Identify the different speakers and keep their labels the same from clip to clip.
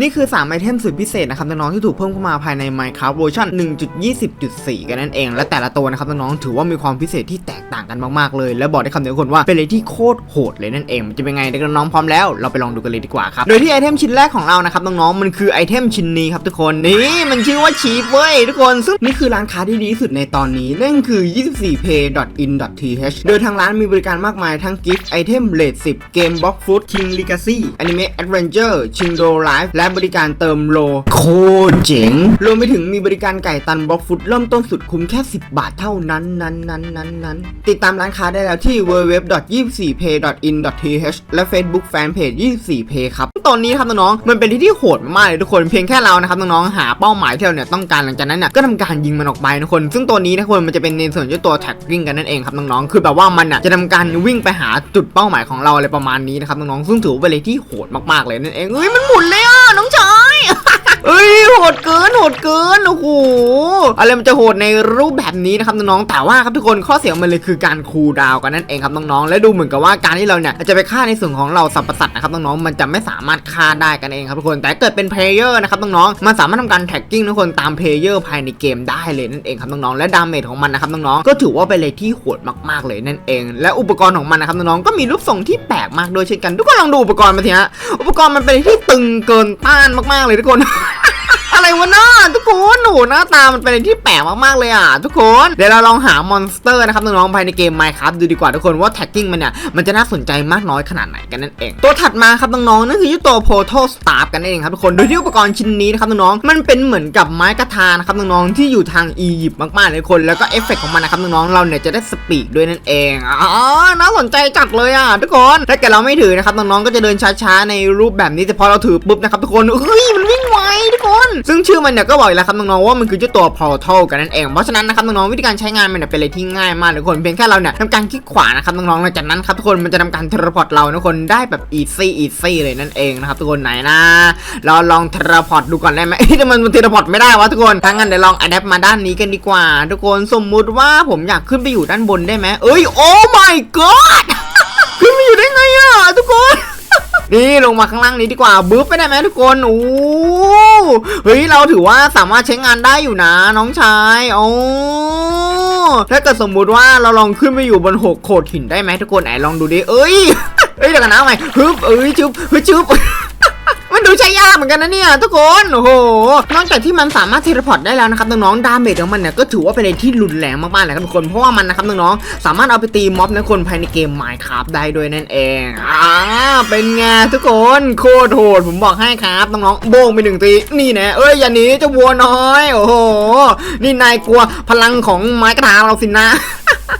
Speaker 1: นี่คือ 3 ไอเทมสุดพิเศษนะครับน้องๆที่ถูกเพิ่มเข้ามาภายใน Minecraft เวอร์ชัน1.20.4 กันนั่นเอง และแต่ละตัวนะครับน้องๆถือว่ามีความพิเศษที่แตกต่างกันมากๆเลย และบอกได้คำเดียวคนว่าเป็นอะไรที่โคตรโหดเลยนั่นเองมันจะเป็นไงเด็กน้องๆพร้อมแล้วเราไปลองดูกันเลยดีกว่าครับโดยที่ไอเทมชิ้นแรกของเรานะครับน้องๆมันคือไอเทมชิ้นนี้ครับทุกคนนี่มันชื่อว่าชีฟเว้ยทุกคนซึ่งนี่คือร้านค้าที่ดีที่สุดในตอนนี้นั่นคือ 24pay.in.th โดยทางร้านมีบริการมากมายทั้งกิฟต์ไอเทมเลท10เกมบ็อกฟุต King Legacy Anime Adventure ชิงโดไลฟ์และบริการเติมโลโคเจ๋ง รวมไปถึงมีบริการไก่ตันบล็อกฟุตเริ่มต้นสุดคุ้มแค่ 10 บาทเท่านั้นนั้นนั้นนั้นนั้นติดตามร้านค้าได้แล้วที่ www.24pay.in.th และ Facebook Fanpage 24pay ครับ ตอนนี้ครับน้องๆ มันเป็นที่ที่โหดมากเลยทุกคน เพียงแค่เรานะครับน้องๆ หาเป้าหมายที่เราเนี่ยต้องการหลังจากนั้นเนี่ยก็ทำการยิงมันออกไปทุกคน ซึ่งตัวนี้นะคนมันจะเป็นในส่วนที่ตัวแท็กกิ้งกันนั่นเองครับน้องๆ คือแบบว่ามันอะจะทำการวิ่งไปหาจุดเป้าหมายของเราอะไรประมาณนี้นะครับน้องๆ ซึ่งถือว่าเป็นอะไรที่โหดมากๆเลยนั่นเองเอ้ยมันหมุนเลยอะน้องชาย เอ้ยโหดเกินโหดเกินโอ้โหอะไรมันจะโหดในรูปแบบนี้นะครับน้องๆแต่ว่าครับทุกคนข้อเสียงมันเลยคือการคูลดาวกันนั่นเองครับน้องๆและดูเหมือนกับว่าการที่เราเนี่ยจะไปฆ่าในส่วนของเราสัมปสัตว์นะครับน้องๆมันจะไม่สามารถฆ่าได้กันเองครับทุกคนแต่เกิดเป็นเพลเยอร์นะครับน้องๆมันสามารถทำการแท็กกิ้งทุกคนตามเพลเยอร์ภายในเกมได้เลยนั่นเองครับน้องๆและดาเมจของมันนะครับน้องๆก็ถือว่าเป็นอะไรที่โหดมากๆเลยนั่นเอง และอุปกรณ์ของมันนะครับน้องๆก็มีรูปทรงที่แปลกมากโดยเช่นกันทุกคนลองดูอุปกรณ์มาทีฮะอุปกรณ์มันเป็นที่ตึงเกินต้านมากๆเลยทุกคน อะไรวะน้าทุกคนโอ้โหน้าตามันเป็นอะไรที่แปลกมากๆเลยอะทุกคนเดี๋ยวเราลองหามอนสเตอร์นะครับน้องๆภายในเกม Minecraft ดูดีกว่าทุกคนว่าแท็กกิ้งมันเนี่ยมันจะน่าสนใจมากน้อยขนาดไหนกันนั่นเอง ตัวถัดมาครับน้องๆนั่นคือตัว Portal Staff กันนั่นเองครับทุกคนโดยที่อุปกรณ์ชิ้นนี้นะครับน้องๆมันเป็นเหมือนกับไม้กระทานะครับน้องๆที่อยู่ทางอียิปต์มากๆเลยคนแล้วก็เอฟเฟกต์ของมันนะครับน้องๆเราเนี่ยจะได้สปีกด้วยนั่นเองอ๋อน่าสนใจจัดเลยอะทุกคนถ้าเกิดเราไม่ถือนะครับน้องๆก็จะเดินช้าๆในรูปแบบนี้แต่พอเราถือปุ๊บนะครับทุกคนเฮ้ยมันวิ ไวทุกคน ซึ่งชื่อมันเนี่ยก็บอกแล้วครับน้องๆว่ามันคือเจ้าตัว portal กันนั่นเอง เพราะฉะนั้นนะครับน้องๆวิธีการใช้งานมันเนี่ยเป็นอะไรที่ง่ายมากทุกคน เพียงแค่เราเนี่ยทำการคลิกขวานะครับน้องๆหลังจากนั้นครับทุกคนมันจะทำการเทเลพอร์ตเราทุกคนได้แบบ easy easy เลยนั่นเองนะครับทุกคนไหนนะเราลองเทเลพอร์ตดูก่อนได้ไหมแต่มันเทเลพอร์ตไม่ได้วะทุกคนถ้างั้นเดี๋ยวลองอัดแอปมาด้านนี้กันดีกว่า ทุกคนสมมุติว่าผมอยากขึ้นไปอยู่ด้านบนได้ไหมเอ้ยโอ้ my god ขึ้นไปอยู่ได้ไงอะทุกคน นี่ลงมาข้างล่างนี้ดีกว่าบึ๊บไปได้ไหมทุกคนโอ้เฮ้ยเราถือว่าสามารถใช้งานได้อยู่นะน้องชายโอ้ถ้าเกิดสมมุติว่าเราลองขึ้นไปอยู่บนหกโขดหินได้ไหมทุกคนไหนลองดูดิเอ้ยเอ้ยเดี๋ยวกันนะเอาใหม่ฮึบเอ้ยจุ๊บเฮ้ยจุ๊บ ดูใช้ยากเหมือนกันนะเนี่ยทุกคนโอ้โหนอกจากที่มันสามารถเทเลพอร์ตได้แล้วนะครับน้องๆดาเมจของมันเนี่ยก็ถือว่าเป็นอะไรที่รุนแรงมากๆเลยครับทุกคนเพราะว่ามันนะครับน้องๆสามารถเอาไปตีม็อบในคนภายในเกม Minecraft ได้ด้วยนั่นเองอ่าเป็นไงทุกคนโคตรโหดผมบอกให้ครับน้องๆโบงไปหนึ่งตีนี่นะเอ้ยอย่าหนีเจะวัวน้อย โอ้โหนี่นายกลัวพลังของไม้กระทาเราสินะ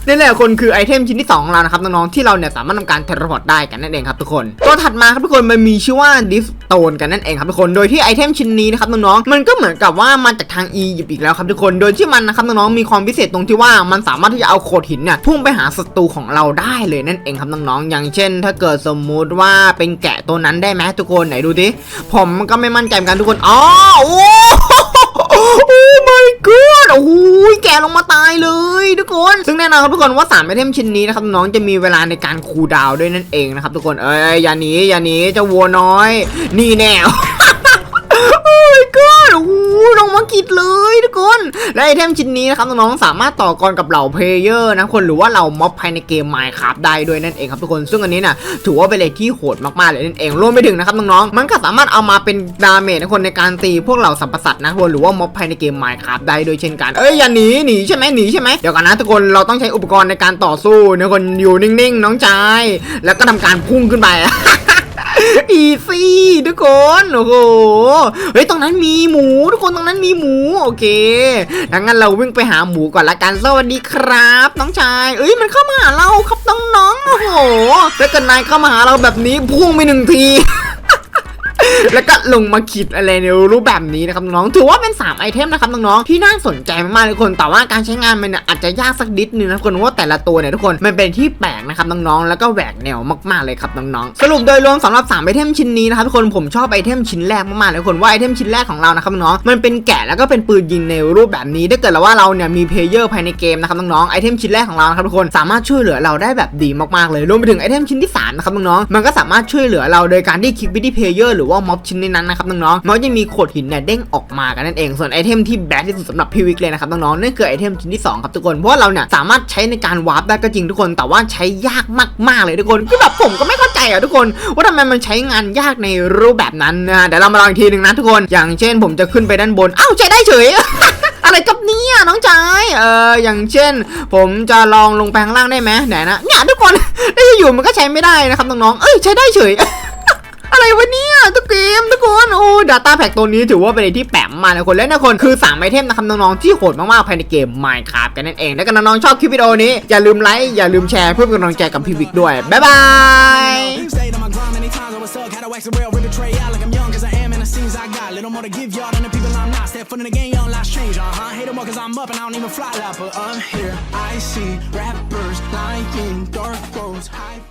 Speaker 1: นี่แหละคนคือไอเทมชิ้นที่2ของเรานะครับน้องๆที่เราเนี่ยสามารถทำการเทเลพอร์ตได้กันนั่นเองครับทุกคนตัวถัดมาครับทุกคนมันมีชื่อว่าดิฟโตนกันนั่นเองครับทุกคน โดยที่ไอเทมชิ้นนี้นะครับน้องๆ มันก็เหมือนกับว่ามาจากทางอียิปต์อีกแล้วครับทุกคน โดยที่มันนะครับน้องๆ มีความพิเศษตรงที่ว่ามันสามารถที่จะเอาโขดหินเนี่ยพุ่งไปหาศัตรูของเราได้เลยนั่นเองครับน้องๆ อย่างเช่น ถ้าเกิดสมมุติว่าเป็นแกะตัวนั้นได้ไหมทุกคนไหนดูดิ ผมก็ไม่มั่นใจเหมือนกันทุกคน อ๋อ โอ้โอ้ my โอ้โหแกลงมาตายเลยทุกคน ซึ่งแน่นอนครับทุกคนว่าสามไอเทมชิ้นนี้นะครับน้องจะมีเวลาในการคูลดาวด้วยนั่นเองนะครับทุกคนเอ้ยอย่าหนีอย่าหนีเจ้าวัวน้อย นี่แน่ โอ้ my god โอ้โหลงมา กิดเลยทุกคน และไอเทมชิ้นนี้นะครับน้องๆสามารถต่อกรกับเหล่าเพลเยอร์นะคนหรือว่าเหล่าม็อบภายในเกม Minecraft ได้ด้วยนั่นเองครับทุกคนซึ่งอันนี้น่ะถือว่าเป็นอะไรที่โหดมากๆเลยนั่นเองรวมไปถึงนะครับน้องๆมันก็สามารถเอามาเป็นดาเมจนะคนในการตีพวกเหล่าสัมปสัตนะคนหรือว่าม็อบภายในเกม Minecraft ได้ด้วยเช่นกันเอ้ยอย่าหนีหนีใช่ไหมหนีใช่ไหมเดี๋ยวกันนะทุกคนเราต้องใช้อุปกรณ์ในการต่อสู้นะคนอยู่นิ่งๆ น้องชายแล้วก็ทำการพุ่งขึ้นไป อีซี่ทุกคนโอ้โหเฮ้ยตรงนั้นมีหมูทุกคนตรงนั้นมีหมูโอเคดังนั้นเราวิ่งไปหาหมูก่อนละกันสวัสดีครับ น้องชายเอ้ยมันเข้ามาหาเราครับน้องๆโอ้โหถ้าเกิดนายเข้ามาหาเราแบบนี้พุ่งไปหนึ่งที แล้วก็ลงมาขีดอะไรในรูปแบบนี้นะครับน้องๆถือว่าเป็น 3 ไอเทมนะครับน้องๆที่น่าสนใจมากๆเลยทุกคนแต่ว่าการใช้งานมันอาจจะยากสักนิดนึงนะทุกคนเพราะว่าแต่ละตัวเนี่ยทุกคนมันเป็นที่แปลกนะครับน้องๆแล้วก็แหวกแนวมากๆเลยครับน้องๆสรุปโดยรวมสำหรับ 3 ไอเทมชิ้นนี้นะครับทุกคนผมชอบไอเทมชิ้นแรกมากๆเลยทุกคนว่าไอเทมชิ้นแรกของเรานะครับน้องๆมันเป็นแกะแล้วก็เป็นปืนยิงในรูปแบบนี้ถ้าเกิดเราว่าเราเนี่ยมีเพลเยอร์ภายในเกมนะครับน้องๆไอเทมชิ้นแรกของเรานะครับทุกคนสามารถช่วยเหลือเราได้แบบดีมากๆเลยรวมไปถึงไอเทมชิ้นที่สามนะครับน้องๆมันก็สามารถช่วยเหลือเราโดยการที่คลิกไปที่เพลเยอร์หรือว่าม็อบชิ้นในนั้นนะครับน้องๆมันก็จะมีโขดหินเนี่ยเด้งออกมากันนั่นเอง ส่วนไอเทมที่แบดที่สุดสำหรับพี่วิกเลยนะครับน้องๆนั่นคือไอเทมชิ้นที่สองครับทุกคนเพราะเราเนี่ยสามารถใช้ในการวาร์ปได้ก็จริงทุกคน แต่ว่าใช้ยากมากๆเลยทุกคนคือแบบผมก็ไม่เข้าใจอะทุกคน ว่าทำไมมันใช้งานยากในรูปแบบนั้นนะเดี๋ยวเรามาลองอีกทีหนึ่งนะทุกคน อย่างเช่น ผมจะขึ้นไปด้านบนอ้าวใช้ได้เฉยอะไรกับเนี่ยน้องชายเอออย่างเช่น ผมจะลองลงไปข้างล่างได้ไหมไหนนะเนี่ยทุกคนได้อยู่มันก็ใช้ไม่ได้นะครับน้องๆเอ้ยใช้ได้เฉย อะไรวะเนี่ยทุกเกมทุกคนโอ้ดัตต้าแพ็กตัวนี้ถือว่าเป็นไรที่แปมมานะคนและนะคนคือ3ไอเทมนะครับน้องๆที่โหดมากๆภายในเกม Minecraft กันนั่นเองและก็น้องๆชอบคลิปวิดีโอนี้ อย่าลืมไลค์ อย่าลืมแชร์เพื่อเป็นกำลังใจกับพี่วิกด้วย บ๊ายบาย
Speaker 2: more to give y'all than the people I'm not. Step foot in the game, y'all not strange, uh huh. Hate them all cause I'm up and I don't even fly, but I'm here. I see rappers lying, dark roads, high.